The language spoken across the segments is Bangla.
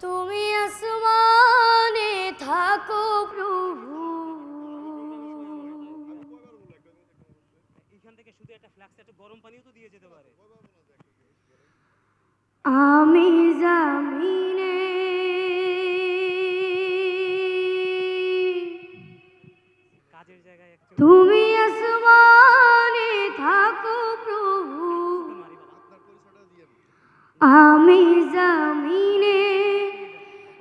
তুমি আসমানে থাকো প্রভু। আমি জামিনে। তুমি আসমানে থাকো প্রভু। আমি জামিনে।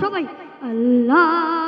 সবাই আল্লাহ।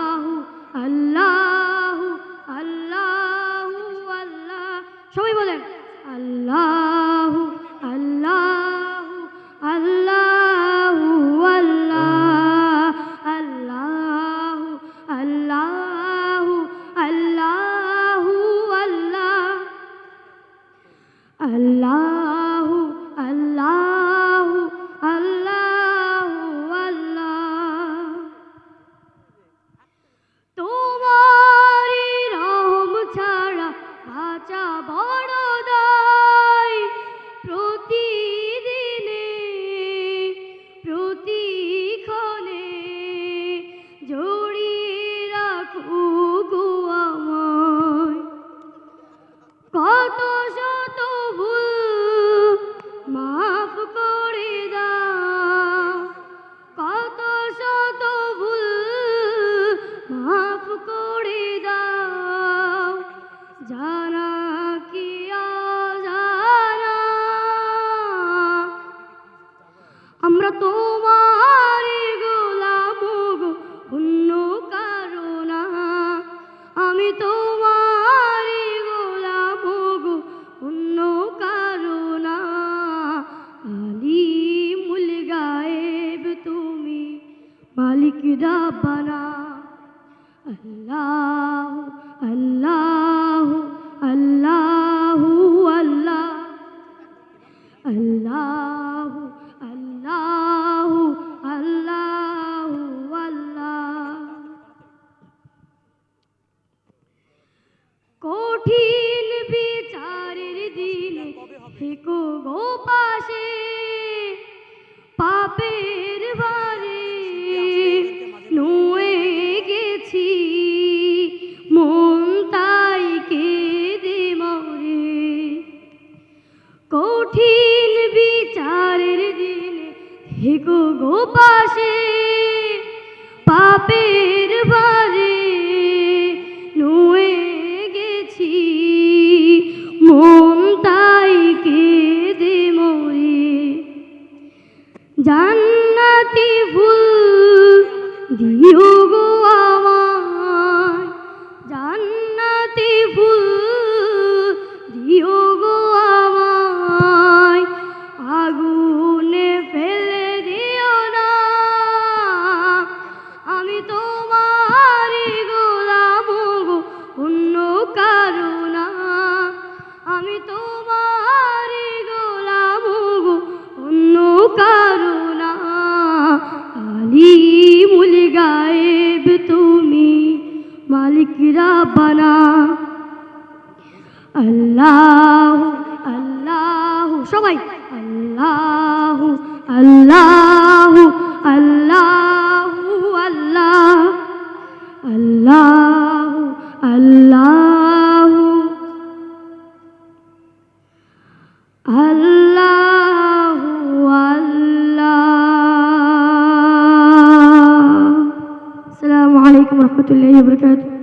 ربنا اللہ হিগু গোপাসে পাপের বাড়ি নুয়ে গেছি। মন তাই কেঁদে মরে। জান্নাতি ফুল দিও তুমি মালিক রাবানা আল্লাহ আল্লাহ সবাই। আল্লাহ আল্লাহ। wabarakatuh.